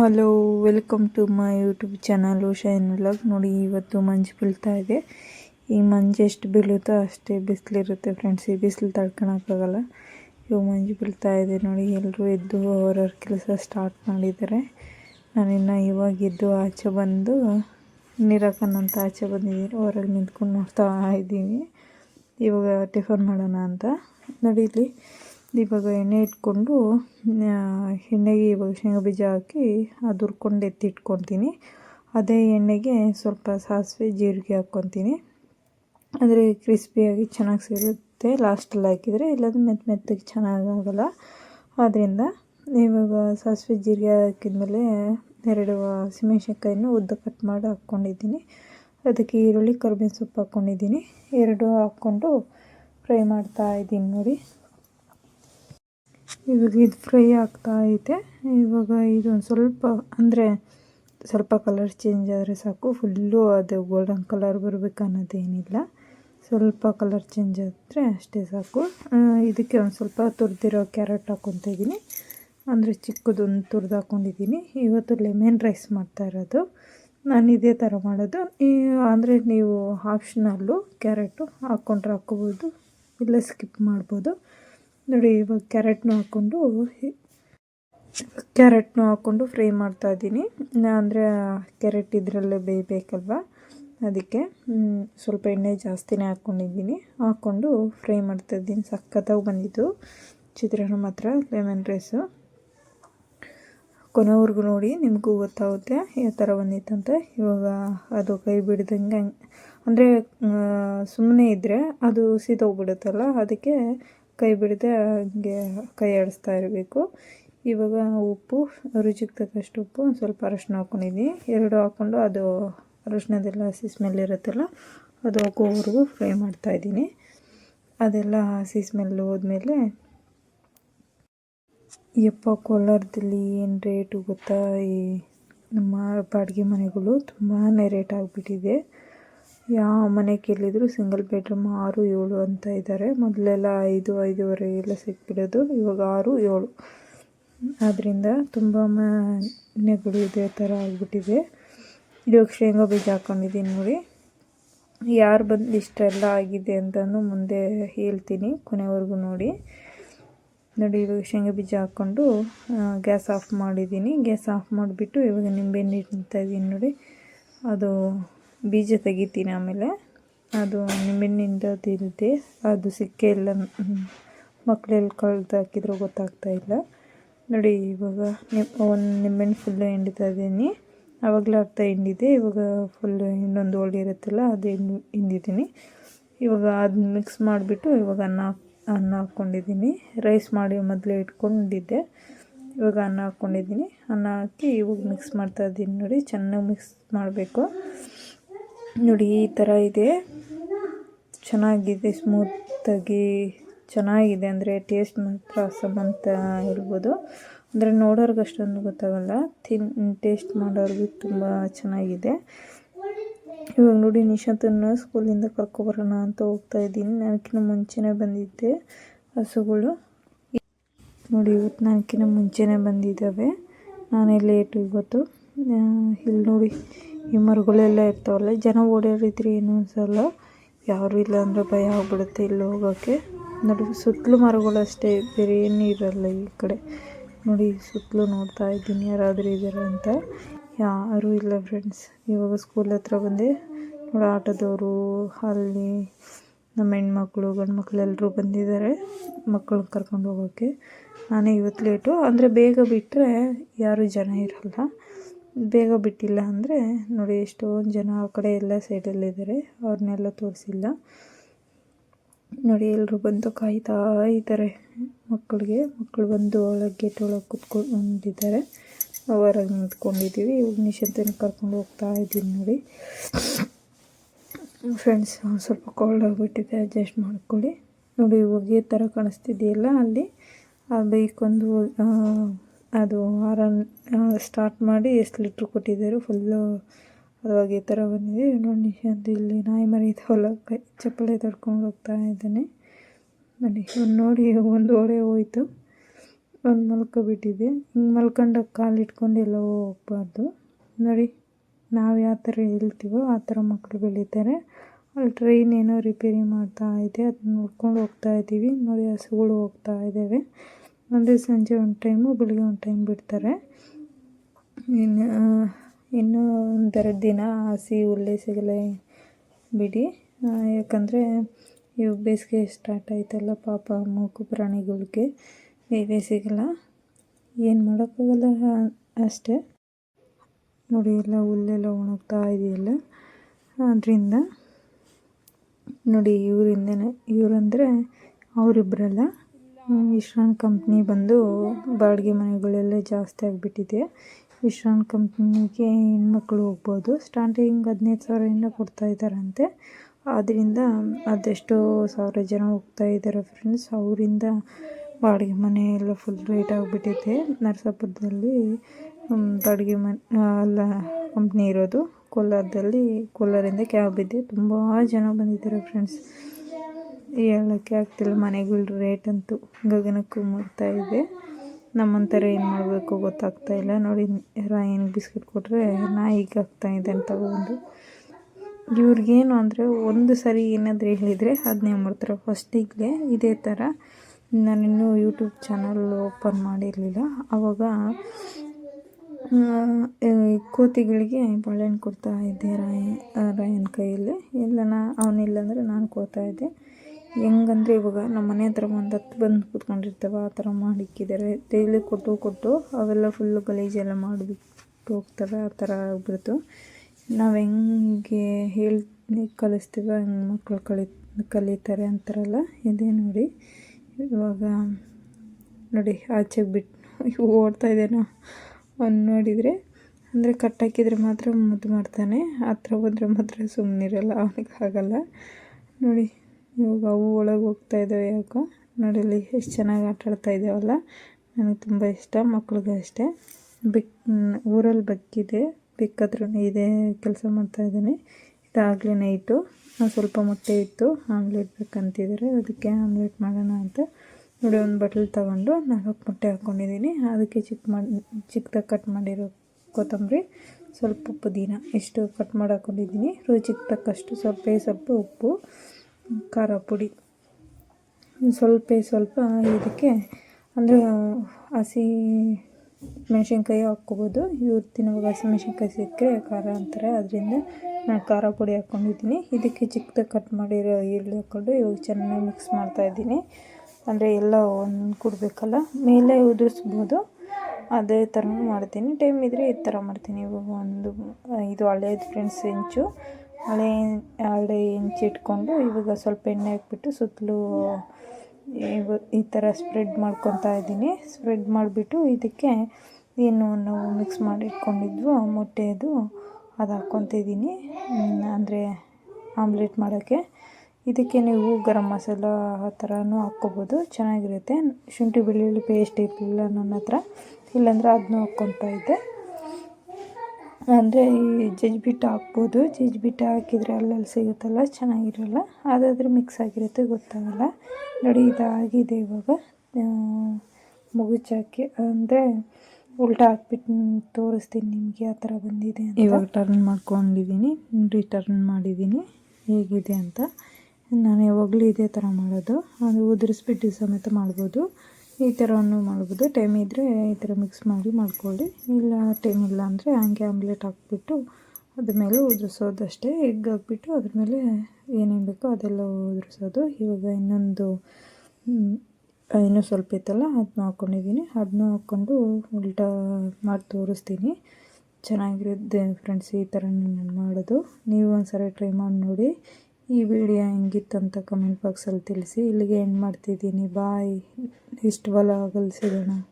Hello welcome to my YouTube channel Shine vlog ನೋಡಿ, ಇವತ್ತು ಮಂಜು ಬೀಳ್ತಾ ಇದೆ. ಈ ಮಂಜು ಎಷ್ಟು ಬೀಳುತ್ತೋ ಅಷ್ಟೇ ಬಿಸಿಲಿರುತ್ತೆ ಫ್ರೆಂಡ್ಸ್ ಈ ಬಿಸಿಲು ತಡ್ಕೊಳಕ್ಕಾಗಲ್ಲ. ಇವಾಗ ಮಂಜು ಬೀಳ್ತಾ ಇದೆ ನೋಡಿ ಎಲ್ಲರೂ ಎದ್ದು ಅವರವ್ರ ಕೆಲಸ ಸ್ಟಾರ್ಟ್ ಮಾಡಿದ್ದಾರೆ. ನಾನಿನ್ನು ಇವಾಗ ಎದ್ದು ಆಚೆ ಬಂದು ನೀರಾಕನ್ನಂತ ಆಚೆ ಬಂದಿದ್ದೀನಿ. ಹೊರಗೆ ನಿಂತ್ಕೊಂಡು ನೋಡ್ತಾ ಇದ್ದೀನಿ. ಇವಾಗ ಟಿಫನ್ ಮಾಡೋಣ ಅಂತ. ನೋಡಿ ಇಲ್ಲಿ. ಇವಾಗ ಎಣ್ಣೆ ಇಟ್ಕೊಂಡು ಎಣ್ಣೆಗೆ ಇವಾಗ ಶೇಂಗಾ ಬೀಜ ಹಾಕಿ ಅದು ಹುರ್ಕೊಂಡು ಎತ್ತಿಟ್ಕೊತೀನಿ ಅದೇ ಎಣ್ಣೆಗೆ ಸ್ವಲ್ಪ ಸಾಸಿವೆ, ಜೀರಿಗೆ ಹಾಕ್ಕೊತೀನಿ ಅಂದರೆ ಕ್ರಿಸ್ಪಿಯಾಗಿ ಚೆನ್ನಾಗಿ ಸಿಗುತ್ತೆ ಲಾಸ್ಟಲ್ಲಿ ಹಾಕಿದರೆ, ಇಲ್ಲಾಂದ್ರೆ ಮೆತ್ತ ಮೆತ್ತಗೆ ಚೆನ್ನಾಗಾಗಲ್ಲ ಆದ್ದರಿಂದ ಇವಾಗ ಸಾಸಿವೆ, ಜೀರಿಗೆ ಹಾಕಿದ್ಮೇಲೆ ಎರಡು ಹಸಿಮೆಣ್ಸಿನ್ಕಾಯನ್ನು ಉದ್ದ ಕಟ್ ಮಾಡಿ ಹಾಕ್ಕೊಂಡಿದ್ದೀನಿ. ಅದಕ್ಕೆ ಈರುಳ್ಳಿ, ಕರ್ಬೇವಿನ ಸೊಪ್ಪು ಹಾಕ್ಕೊಂಡಿದ್ದೀನಿ. ಎರಡು ಹಾಕ್ಕೊಂಡು ಫ್ರೈ ಮಾಡ್ತಾ ಇದ್ದೀನಿ ನೋಡಿ. ಇವಾಗ ಇದು ಫ್ರೈ ಆಗ್ತಾ ಐತೆ. ಇವಾಗ ಇದೊಂದು ಸ್ವಲ್ಪ, ಅಂದರೆ ಸ್ವಲ್ಪ ಕಲರ್ ಚೇಂಜ್ ಆದರೆ ಸಾಕು. ಫುಲ್ಲು ಅದು ಗೋಲ್ಡನ್ ಕಲರ್ ಬರಬೇಕು ಅನ್ನೋದೇನಿಲ್ಲ. ಸ್ವಲ್ಪ ಕಲರ್ ಚೇಂಜ್ ಆದರೆ ಅಷ್ಟೇ ಸಾಕು. ಇದಕ್ಕೆ ಒಂದು ಸ್ವಲ್ಪ ತುರಿದಿರೋ ಕ್ಯಾರೆಟ್ ಹಾಕ್ಕೊತಿದ್ದೀನಿ ಅಂದರೆ ಚಿಕ್ಕದೊಂದು ತುರಿದು ಹಾಕ್ಕೊಂಡಿದ್ದೀನಿ ಇವತ್ತು ಲೆಮನ್ ರೈಸ್ ಮಾಡ್ತಾ ಇರೋದು. ನಾನು ಇದೇ ಥರ ಮಾಡೋದು. ಅಂದರೆ ನೀವು ಆಪ್ಷನಲ್ಲು ಕ್ಯಾರೆಟು ಹಾಕ್ಕೊಂಡ್ರೆ ಹಾಕ್ಕೋಬೋದು ಇಲ್ಲ ಸ್ಕಿಪ್ ಮಾಡ್ಬೋದು. ನೋಡಿ, ಇವಾಗ ಕ್ಯಾರೆಟ್ನೂ ಹಾಕ್ಕೊಂಡು ಕ್ಯಾರೆಟ್ನೂ ಹಾಕ್ಕೊಂಡು ಫ್ರೈ ಮಾಡ್ತಾ ಇದ್ದೀನಿ. ಅಂದರೆ ಕ್ಯಾರೆಟ್ ಇದರಲ್ಲೇ ಬೇಯಬೇಕಲ್ವ? ಅದಕ್ಕೆ ಸ್ವಲ್ಪ ಎಣ್ಣೆ ಜಾಸ್ತಿನೇ ಹಾಕ್ಕೊಂಡಿದ್ದೀನಿ. ಹಾಕ್ಕೊಂಡು ಫ್ರೈ ಮಾಡ್ತಾ ಇದ್ದೀನಿ. ಸಖತ್ತಾಗಿ ಬಂದಿದ್ದು. ಚಿತ್ರಾನ್ನ ಮಾತ್ರ, ಲೆಮನ್ ರೈಸು. ಕೊನೆವರೆಗೂ ನೋಡಿ, ನಿಮಗೂ ಗೊತ್ತಾಗುತ್ತೆ ಯಾವ ಥರ ಬಂದಿತ್ತಂತೆ ಇವಾಗ ಅದು ಕೈ ಬಿಡ್ದಂಗೆ, ಅಂದರೆ ಸುಮ್ಮನೆ ಇದ್ದರೆ ಅದು ಸೀದೋಗ್ಬಿಡುತ್ತಲ್ಲ, ಅದಕ್ಕೆ ಕೈ ಬಿಡದೆ ಹಾಗೆ ಕೈ ಆಡಿಸ್ತಾ ಇರಬೇಕು. ಇವಾಗ ಉಪ್ಪು, ರುಚಿಗೆ ತಕ್ಕಷ್ಟು ಉಪ್ಪು, ಒಂದು ಸ್ವಲ್ಪ ಅರಶಿನ ಹಾಕ್ಕೊಂಡಿದ್ದೀನಿ ಎರಡು ಹಾಕ್ಕೊಂಡು ಅದು ಅರಶಿನದೆಲ್ಲ ಹಸಿ ಸ್ಮೆಲ್ ಇರುತ್ತಲ್ಲ, ಅದು ಹೋಗೋವರೆಗೂ ಫ್ರೈ ಮಾಡ್ತಾಯಿದ್ದೀನಿ ಅದೆಲ್ಲ ಹಸಿ ಸ್ಮೆಲ್ ಹೋದ್ಮೇಲೆ ಯಪ್ಪ, ಕೋಲಾರದಲ್ಲಿ ಏನು ರೇಟು ಗೊತ್ತಾ? ಈ ನಮ್ಮ ಬಾಡಿಗೆ ಮನೆಗಳು ತುಂಬಾ ರೇಟ್ ಆಗಿಬಿಟ್ಟಿದೆ. ಯಾವ ಮನೆ ಕೇಳಿದ್ರು ಸಿಂಗಲ್ ಬೆಡ್ರೂಮ್ ಆರು ಏಳು ಅಂತ ಇದ್ದಾರೆ ಮೊದಲೆಲ್ಲ ಐದು, ಐದೂವರೆ ಎಲ್ಲ ಸಿಕ್ಬಿಡೋದು, ಇವಾಗ ಆರು, ಏಳು. ಆದ್ದರಿಂದ ತುಂಬ ಮನೆಗಳು ಇದೇ ಥರ ಆಗಿಬಿಟ್ಟಿದೆ. ಇವಾಗ ಶೇಂಗಾ ಬೀಜ ಹಾಕ್ಕೊಂಡಿದ್ದೀನಿ ನೋಡಿ. ಯಾರು ಬಂದು ಇಷ್ಟೆಲ್ಲ ಆಗಿದೆ ಅಂತಲೂ ಮುಂದೆ ಹೇಳ್ತೀನಿ ಕೊನೆವರೆಗೂ ನೋಡಿ. ನೋಡಿ, ಇವಾಗ ಶೇಂಗಾ ಬೀಜ ಹಾಕ್ಕೊಂಡು ಗ್ಯಾಸ್ ಆಫ್ ಮಾಡಿದ್ದೀನಿ. ಗ್ಯಾಸ್ ಆಫ್ ಮಾಡಿಬಿಟ್ಟು ಇವಾಗ ನಿಂಬೆಹಣ್ಣು ಇಡ್ತಾಯಿದ್ದೀನಿ ನೋಡಿ. ಅದು ಬೀಜ ತೆಗಿತೀನಿ ಆಮೇಲೆ. ಅದು ನಿಂಬೆಹಣ್ಣಿಂದ ತಿರುತ್ತೆ ಅದು ಸಿಕ್ಕೇ ಇಲ್ಲ ಮಕ್ಕಳೆಲ್ಲಿ ಕಳೆದು ಹಾಕಿದ್ರು ಗೊತ್ತಾಗ್ತಾ ಇಲ್ಲ. ನೋಡಿ, ಇವಾಗ ಒಂದು ನಿಂಬೆಹಣ್ಣು ಫುಲ್ಲು ಹಿಂಡಿತಾ ಇದ್ದೀನಿ. ಆವಾಗಲೇ ಅರ್ಥ ಹಿಂಡಿದೆ, ಇವಾಗ ಫುಲ್ಲು ಇನ್ನೊಂದು ಒಳ್ಳೆ ಇರುತ್ತಲ್ಲ, ಅದು ಹಿಂಡಿ, ಹಿಂಡಿದ್ದೀನಿ. ಇವಾಗ ಅದನ್ನ ಮಿಕ್ಸ್ ಮಾಡಿಬಿಟ್ಟು ಇವಾಗ ಅನ್ನ ಅನ್ನ ಹಾಕ್ಕೊಂಡಿದ್ದೀನಿ. ರೈಸ್ ಮಾಡಿ ಮೊದಲೇ ಇಟ್ಕೊಂಡಿದ್ದೆ. ಇವಾಗ ಅನ್ನ ಹಾಕ್ಕೊಂಡಿದ್ದೀನಿ. ಅನ್ನ ಹಾಕಿ ಇವಾಗ ಮಿಕ್ಸ್ ಮಾಡ್ತಾ ಇದ್ದೀನಿ ನೋಡಿ, ಚೆನ್ನಾಗಿ ಮಿಕ್ಸ್ ಮಾಡಬೇಕು. ನೋಡಿ, ಈ ಥರ ಇದೆ. ಚೆನ್ನಾಗಿದೆ ಸ್ಮೂತಾಗಿ ಚೆನ್ನಾಗಿದೆ. ಅಂದರೆ ಟೇಸ್ಟ್ ಮಾತ್ರ ಸಮ ಅಂತ ಹೇಳ್ಬೋದು ಅಂದರೆ ನೋಡೋರ್ಗೆ ಅಷ್ಟೊಂದು ಗೊತ್ತಾಗಲ್ಲ. ತಿನ್ ಟೇಸ್ಟ್ ಮಾಡೋರ್ಗೂ ತುಂಬ ಚೆನ್ನಾಗಿದೆ. ಇವಾಗ ನೋಡಿ ನಿಶಾಂತನ್ನು ಸ್ಕೂಲಿಂದ ಕರ್ಕೊಬರೋಣ ಅಂತ ಹೋಗ್ತಾ ಇದ್ದೀನಿ. ನನಗಿನ್ನ ಮುಂಚೆನೇ ಬಂದಿದ್ದೆ ಹಸುಗಳು. ನೋಡಿ ಇವತ್ತು ನನಗಿನ್ನ ಮುಂಚೆನೇ ಬಂದಿದ್ದಾವೆ. ನಾನೇ ಲೇಟು ಇವತ್ತು. ಇಲ್ಲಿ ನೋಡಿ ಈ ಮರಗಳೆಲ್ಲ ಇರ್ತಾವಲ್ಲ, ಜನ ಓಡಾಡಿದ್ರೆ ಏನು ಅನ್ಸಲ್ಲ. ಯಾರು ಇಲ್ಲ ಅಂದರೆ ಭಯ ಆಗ್ಬಿಡುತ್ತೆ ಇಲ್ಲಿ ಹೋಗೋಕ್ಕೆ ನೋಡಿ, ಸುತ್ತಲೂ ಮರಗಳಷ್ಟೇ ಬೇರೆ ಏನೂ ಇರಲ್ಲ ಈ ಕಡೆ. ನೋಡಿ, ಸುತ್ತಲೂ ನೋಡ್ತಾ ಇದ್ದೀನಿ, ಯಾರಾದರೂ ಇದ್ದಾರೆ ಅಂತ. ಯಾರೂ ಇಲ್ಲ ಫ್ರೆಂಡ್ಸ್ ಇವಾಗ ಸ್ಕೂಲ್ ಹತ್ರ ಬಂದೆ. ನೋಡಿ, ಆಟೋದವರು, ಅಲ್ಲಿ ನಮ್ಮ ಹೆಣ್ಮಕ್ಳು ಗಂಡು ಮಕ್ಕಳು ಎಲ್ಲರೂ ಬಂದಿದ್ದಾರೆ ಮಕ್ಕಳನ್ನ ಕರ್ಕೊಂಡು ಹೋಗೋಕ್ಕೆ ನಾನೇ ಇವತ್ತು ಲೇಟು ಅಂದರೆ ಬೇಗ ಬಿಟ್ಟರೆ ಯಾರೂ ಜನ ಇರಲ್ಲ. ಬೇಗ ಬಿಟ್ಟಿಲ್ಲ ಅಂದರೆ ನೋಡಿ ಎಷ್ಟೊಂದು ಜನ ಆ ಕಡೆ ಎಲ್ಲ ಸೈಡಲ್ಲಿದ್ದಾರೆ ಅವ್ರನ್ನೆಲ್ಲ ತೋರಿಸಿಲ್ಲ. ನೋಡಿ ಎಲ್ಲರೂ ಬಂದು ಕಾಯ್ತಾ ಇದ್ದಾರೆ ಮಕ್ಕಳಿಗೆ ಮಕ್ಕಳು ಬಂದು ಒಳಗೆ ಗೇಟ್ ಒಳಗೆ ಕುತ್ಕೊಂಡಿದ್ದಾರೆ. ಹೊರಗೆ ನಿಂತ್ಕೊಂಡಿದ್ದೀವಿ ನಿಶಂತನ ಕರ್ಕೊಂಡು ಹೋಗ್ತಾ ಇದ್ದೀನಿ ನೋಡಿ. ಫ್ರೆಂಡ್ಸ್ ಸ್ವಲ್ಪ ಕೋಲ್ಡ್ ಆಗಿಬಿಟ್ಟಿದೆ ಅಡ್ಜಸ್ಟ್ ಮಾಡ್ಕೊಳ್ಳಿ. ನೋಡಿ ಹೊಗೆ ಥರ ಕಾಣಿಸ್ತಿದೆಯಲ್ಲ ಅಲ್ಲಿ. ಆ ಬೈಕೊಂದು ಅದು ಆರನ್ ಸ್ಟಾರ್ಟ್ ಮಾಡಿ ಎಷ್ಟು ಲೀಟ್ರ್ ಕೊಟ್ಟಿದ್ದಾರೆ ಫುಲ್ಲು ಅದು ಈ ಥರ ಬಂದಿದೆ. ನೋಡಿ ನಿಶಾಂತ್ ಇಲ್ಲಿ ನಾಯಿ ಮರಿ ಇದಾವಲ್ಲ ಕೈ, ಚಪ್ಪಲಿ ತಡ್ಕೊಂಡು ಹೋಗ್ತಾ ಇದ್ದಾನೆ. ನೋಡಿ ನೋಡಿ, ಒಂದು ಓಡೆ ಹೋಯ್ತು. ಒಂದು ಮಲ್ಕೊಬಿಟ್ಟಿದೆ ಹಿಂಗೆ ಮಲ್ಕೊಂಡಾಗ ಕಾಲು ಇಟ್ಕೊಂಡು ಎಲ್ಲ ಹೋಗ್ಬಾರ್ದು. ನೋಡಿ, ನಾವು ಯಾವ ಥರ ಹೇಳ್ತೀವೋ ಆ ಥರ ಮಕ್ಕಳು ಬೆಳೀತಾರೆ. ಅಲ್ಲಿ ಟ್ರೈನ್ ಏನೋ ರಿಪೇರಿ ಮಾಡ್ತಾ ಇದೆ. ಅದನ್ನ ನೋಡ್ಕೊಂಡು ಹೋಗ್ತಾ ಇದ್ದೀವಿ ನೋಡಿ, ಹಸುಗಳು ಹೋಗ್ತಾ ಇದ್ದಾವೆ ಅಂದರೆ ಸಂಜೆ ಒಂದು ಟೈಮು ಬೆಳಗ್ಗೆ ಒಂದು ಟೈಮ್ ಬಿಡ್ತಾರೆ. ಇನ್ನು ಇನ್ನೂ ಒಂದೆರಡು ದಿನ ಹಸಿ ಹುಲ್ಲೆ ಸಿಗಲೆ ಬಿಡಿ. ಯಾಕಂದರೆ ಇವು ಬೇಸಿಗೆ ಸ್ಟಾರ್ಟ್ ಆಯ್ತಲ್ಲ ಪಾಪ ಮೂಕು ಪ್ರಾಣಿಗಳಿಗೆ ಮೇವೇ ಸಿಗಲ್ಲ. ಏನು ಮಾಡೋಕ್ಕಾಗಲ್ಲ ಅಷ್ಟೇ. ನೋಡಿ, ಎಲ್ಲ ಹುಲ್ಲೆಲ್ಲ ಒಣಗ್ತಾ ಇದೆಯಲ್ಲ. ಅದರಿಂದ ನೋಡಿ, ಇವರಿಂದನೇ, ಇವರಂದರೆ ಅವರಿಬ್ಬರಲ್ಲ ವಿಶ್ರಾನ್ ಕಂಪ್ನಿ ಬಂದು ಬಾಡಿಗೆ ಮನೆಗಳೆಲ್ಲ ಜಾಸ್ತಿ ಆಗಿಬಿಟ್ಟಿದೆ. ವಿಶ್ರಾನ್ ಕಂಪ್ನಿಗೆ ಹೆಣ್ಮಕ್ಳು ಹೋಗ್ಬೋದು. ಸ್ಟಾರ್ಟಿಂಗ್ ಹದಿನೈದು ಸಾವಿರದಿಂದ ಕೊಡ್ತಾ ಇದ್ದಾರಂತೆ. ಆದ್ದರಿಂದ ಅದೆಷ್ಟೋ ಸಾವಿರ ಜನ ಹೋಗ್ತಾ ಇದ್ದಾರೆ ಫ್ರೆಂಡ್ಸ್ ಅವರಿಂದ ಬಾಡಿಗೆ ಮನೆ ಎಲ್ಲ ಫುಲ್ ರೇಟ್ ಆಗಿಬಿಟ್ಟಿದೆ. ನರಸಾಪುರದಲ್ಲಿ ಬಾಡಿಗೆ ಮನೆ ಅಲ್ಲ ಕಂಪ್ನಿ ಇರೋದು ಕೋಲಾರದಲ್ಲಿ. ಕೋಲಾರಿಂದ ಕ್ಯಾಬ್ ಇದೆ. ತುಂಬ ಜನ ಬಂದಿದ್ದಾರೆ ಫ್ರೆಂಡ್ಸ್ ಹೇಳೋಕ್ಕೆ ಆಗ್ತಿಲ್ಲ. ಮನೆಗಳ ರೇಟ್ ಅಂತೂ ಗಗನಕ್ಕೂ ಮುಟ್ತಾ ಇದೆ. ನಮ್ಮಂತಾರೆ ಏನು ಮಾಡಬೇಕು ಗೊತ್ತಾಗ್ತಾ ಇಲ್ಲ. ನೋಡಿ, ರಾಯನಿಗೆ ಬಿಸ್ಕೆಟ್ ಕೊಟ್ಟರೆ ನಾಯಿಗೆ ಇದೆ ಅಂತ ಒಂದು ಇವ್ರಿಗೇನು ಅಂದರೆ ಒಂದು ಸರಿ ಏನಾದರೂ ಹೇಳಿದರೆ ಅದನ್ನೇ ಮಾಡ್ತಾರೆ. ಫಸ್ಟಿಗೆ ಇದೇ ಥರ ನಾನಿನ್ನೂ ಯೂಟ್ಯೂಬ್ ಚಾನಲ್ ಓಪನ್ ಮಾಡಿರಲಿಲ್ಲ. ಆವಾಗ ಕೋತಿಗಳಿಗೆ ಬಾಳೆಹಣ್ಣು ಕೊಡ್ತಾ ಇದ್ದೆ ರಾಯ, ರಾಯನ ಕೈಯಲ್ಲಿ. ಇಲ್ಲ ಅವನಿಲ್ಲ ಅಂದರೆ ನಾನು ಕೊಡ್ತಾ ಇದ್ದೆ. ಹೆಂಗಂದ್ರೆ ಇವಾಗ ನಮ್ಮ ಮನೆ ಹತ್ರ ಒಂದು ಹತ್ತು ಬಂದು ಕೂತ್ಕೊಂಡಿರ್ತವೆ, ಆ ಥರ ಮಾಡಿಕ್ಕಿದ್ದಾರೆ. ಡೈಲಿ ಕೊಟ್ಟು ಕೊಟ್ಟು ಅವೆಲ್ಲ ಫುಲ್ಲು ಗಲೀಜೆಲ್ಲ ಮಾಡಿಬಿಟ್ಟು ಹೋಗ್ತವೆ, ಆ ಥರ ಆಗ್ಬಿಡ್ತು. ನಾವು ಹೆಂಗೆ ಹೇಳಿ, ಕಲಿಸ್ತೀವೋ ಹೆಂಗೆ ಮಕ್ಕಳು ಕಲಿ, ಕಲಿತಾರೆ ಅಂತಾರಲ್ಲ, ಇದೇ ನೋಡಿ. ಇವಾಗ ನೋಡಿ ಆಚೆಗೆ ಬಿಟ್ಟು ಓಡ್ತಾ ಇದ್ದೇನೋ ಅವ್ನು ನೋಡಿದರೆ, ಅಂದರೆ ಕಟ್ಟಾಕಿದ್ರೆ ಮಾತ್ರ ಮುದ್ದು ಮಾಡ್ತಾನೆ ಆ ಥರ ಬಂದರೆ ಮಾತ್ರ ಸುಮ್ಮನಿರಲ್ಲ ಅವನಿಗೆ ಆಗಲ್ಲ ನೋಡಿ. ಇವಾಗ ಅವು ಒಳಗೆ ಹೋಗ್ತಾ ಇದ್ದಾವೆ ಯಾಕೋ. ನೋಡಿಲಿ ಎಷ್ಟು ಚೆನ್ನಾಗಿ ಆಟ ಆಡ್ತಾ ಇದ್ದಾವಲ್ಲ. ನನಗೆ ತುಂಬ ಇಷ್ಟ, ಮಕ್ಳಿಗೂ ಅಷ್ಟೇ. ಬೆಕ್, ಊರಲ್ಲಿ ಬೆಕ್ಕಿದೆ ಬೆಕ್ಕಾದ್ರೂ ಇದೇ ಕೆಲಸ ಮಾಡ್ತಾ ಇದ್ದೀನಿ. ಇದಾಗಲೇ ನೈಟು. ಸ್ವಲ್ಪ ಮೊಟ್ಟೆ ಇತ್ತು, ಆಮ್ಲೆಟ್ ಬೇಕಂತಿದ್ದಾರೆ ಅದಕ್ಕೆ ಆಮ್ಲೆಟ್ ಮಾಡೋಣ ಅಂತ. ನೋಡಿ, ಒಂದು ಬಟ್ಲು ತಗೊಂಡು ನಾಲ್ಕು ಮೊಟ್ಟೆ ಹಾಕ್ಕೊಂಡಿದ್ದೀನಿ ಅದಕ್ಕೆ ಚಿಕ್ಕ ಮಾಡಿ ಚಿಕ್ಕದಾಗಿ ಕಟ್ ಮಾಡಿರೋ ಕೊತ್ತಂಬರಿ, ಸ್ವಲ್ಪ ಪುದೀನ ಇಷ್ಟು ಕಟ್ ಮಾಡಿ ಹಾಕ್ಕೊಂಡಿದ್ದೀನಿ ರುಚಿಗೆ ತಕ್ಕಷ್ಟು ಸ್ವಲ್ಪ ಸೊಪ್ಪು ಉಪ್ಪು. ಖಾರ ಪುಡಿ. ಸ್ವಲ್ಪ ಸ್ವಲ್ಪ ಇದಕ್ಕೆ ಅಂದರೆ ಹಸಿ ಮೆಣಸಿನ್ಕಾಯಿ ಹಾಕ್ಕೋಬೋದು. ಇವ್ರು ತಿನ್ನುವಾಗ ಹಸಿಮೆಣ್ಸಿನ್ಕಾಯಿ ಸಿಕ್ಕರೆ ಖಾರ ಅಂತಾರೆ. ಅದರಿಂದ ನಾನು ಖಾರ ಪುಡಿ ಹಾಕ್ಕೊಂಡಿದ್ದೀನಿ ಇದಕ್ಕೆ ಚಿಕ್ಕದಾಗಿ ಕಟ್ ಮಾಡಿರೋ ಈರುಳ್ಳಿ ಹಾಕ್ಕೊಂಡು ಇವಾಗ ಚೆನ್ನಾಗಿ ಮಿಕ್ಸ್ ಮಾಡ್ತಾಯಿದ್ದೀನಿ ಅಂದರೆ ಎಲ್ಲ ಒಂದು ಕೊಡಬೇಕಲ್ಲ? ಮೇಲೆ ಉದುರಿಸ್ಬೋದು. ಅದೇ ಥರ ಮಾಡ್ತೀನಿ. ಟೈಮ್ ಇದ್ದರೆ ಈ ಥರ ಮಾಡ್ತೀನಿ. ಇವಾಗ ಒಂದು ಇದು ಹಳೇದು ಫ್ರೆಂಡ್ಸ್ ಹೆಂಚು. ಹಳೆ ಹಳೆ ಹೆಂಚು ಇಟ್ಕೊಂಡು ಇವಾಗ ಸ್ವಲ್ಪ ಎಣ್ಣೆ ಹಾಕ್ಬಿಟ್ಟು ಸುತ್ತಲೂ ಈ ಥರ ಸ್ಪ್ರೆಡ್ ಮಾಡ್ಕೊತಾ ಇದ್ದೀನಿ. ಸ್ಪ್ರೆಡ್ ಮಾಡಿಬಿಟ್ಟು ಇದಕ್ಕೆ ಏನು ನಾವು ಮಿಕ್ಸ್ ಮಾಡಿ ಇಟ್ಕೊಂಡಿದ್ವು ಮೊಟ್ಟೆದು ಅದು ಹಾಕ್ಕೊತಿದ್ದೀನಿ ಅಂದರೆ ಆಮ್ಲೆಟ್ ಮಾಡೋಕ್ಕೆ. ಇದಕ್ಕೆ ನೀವು ಗರಂ ಮಸಾಲ ಆ ಥರನೂ ಹಾಕ್ಕೋಬೋದು, ಚೆನ್ನಾಗಿರುತ್ತೆ. ಶುಂಠಿ ಬೆಳ್ಳುಳ್ಳಿ ಪೇಸ್ಟ್ ಇರಲಿಲ್ಲ ನನ್ನ ಹತ್ರ. ಇಲ್ಲಾಂದರೆ ಅದನ್ನೂ ಹಾಕ್ಕೊತಾ ಇದ್ದೆ. ಅಂದರೆ ಈ ಜಜ್ಬಿಟ್ಟು ಹಾಕ್ಬೋದು. ಜಜ್ಬಿಟ್ಟು ಹಾಕಿದರೆ ಅಲ್ಲಲ್ಲಿ ಸಿಗುತ್ತಲ್ಲ ಚೆನ್ನಾಗಿರಲ್ಲ. ಅದಾದರೆ ಮಿಕ್ಸ್ ಆಗಿರುತ್ತೆ, ಗೊತ್ತಾಗಲ್ಲ. ನೋಡಿ, ಇದಾಗಿದೆ ಇವಾಗ. ಮುಗುಚಾಕಿ ಅಂದರೆ ಉಲ್ಟಾ ಹಾಕ್ಬಿಟ್ಟು ತೋರಿಸ್ತೀನಿ ನಿಮಗೆ ಆ ಥರ ಬಂದಿದೆ ಇವಾಗ ಟರ್ನ್ ಮಾಡ್ಕೊಂಡಿದ್ದೀನಿ ರಿಟರ್ನ್ ಮಾಡಿದ್ದೀನಿ ಹೇಗಿದೆ ಅಂತ. ನಾನು ಯಾವಾಗಲೂ ಇದೇ ಥರ ಮಾಡೋದು. ಅದು ಉದುರಿಸ್ಬಿಟ್ಟು ಸಮೇತ ಮಾಡ್ಬೋದು. ಈ ಥರವೂ ಮಾಡ್ಬೋದು. ಟೈಮ್ ಇದ್ದರೆ ಈ ಥರ ಮಿಕ್ಸ್ ಮಾಡಿ ಮಾಡ್ಕೊಳ್ಳಿ. ಇಲ್ಲ ಟೈಮ್ ಇಲ್ಲ ಅಂದರೆ ಹಂಗೆ ಆಮ್ಲೆಟ್ ಹಾಕ್ಬಿಟ್ಟು ಅದ್ರ ಮೇಲೆ ಉದುರಿಸೋದು ಅಷ್ಟೇ. ಎಗ್ ಹಾಕ್ಬಿಟ್ಟು ಅದ್ರ ಮೇಲೆ ಏನೇನು ಬೇಕೋ ಅದೆಲ್ಲ ಉದುರಿಸೋದು. ಇವಾಗ ಇನ್ನೊಂದು ಇನ್ನೂ ಸ್ವಲ್ಪ ಇತ್ತಲ್ಲ ಅದನ್ನ ಹಾಕ್ಕೊಂಡಿದ್ದೀನಿ ಅದನ್ನೂ ಹಾಕ್ಕೊಂಡು ಉಲ್ಟಾ ಮಾಡಿ ತೋರಿಸ್ತೀನಿ. ಚೆನ್ನಾಗಿರುತ್ತೆ ಫ್ರೆಂಡ್ಸ್ ಈ ಥರ ನಾನು ಮಾಡೋದು. ನೀವು ಒಂದ್ಸರಿ ಟ್ರೈ ಮಾಡಿ ನೋಡಿ. ಈ ವಿಡಿಯೋ ಹೆಂಗಿತ್ತು ಅಂತ ಕಮೆಂಟ್ ಬಾಕ್ಸಲ್ಲಿ ತಿಳಿಸಿ. ಇಲ್ಲಿಗೆ ಎಂಡ್ ಮಾಡ್ತಿದ್ದೀನಿ. ಬಾಯ್ ईस्ट वाला अगल से देना --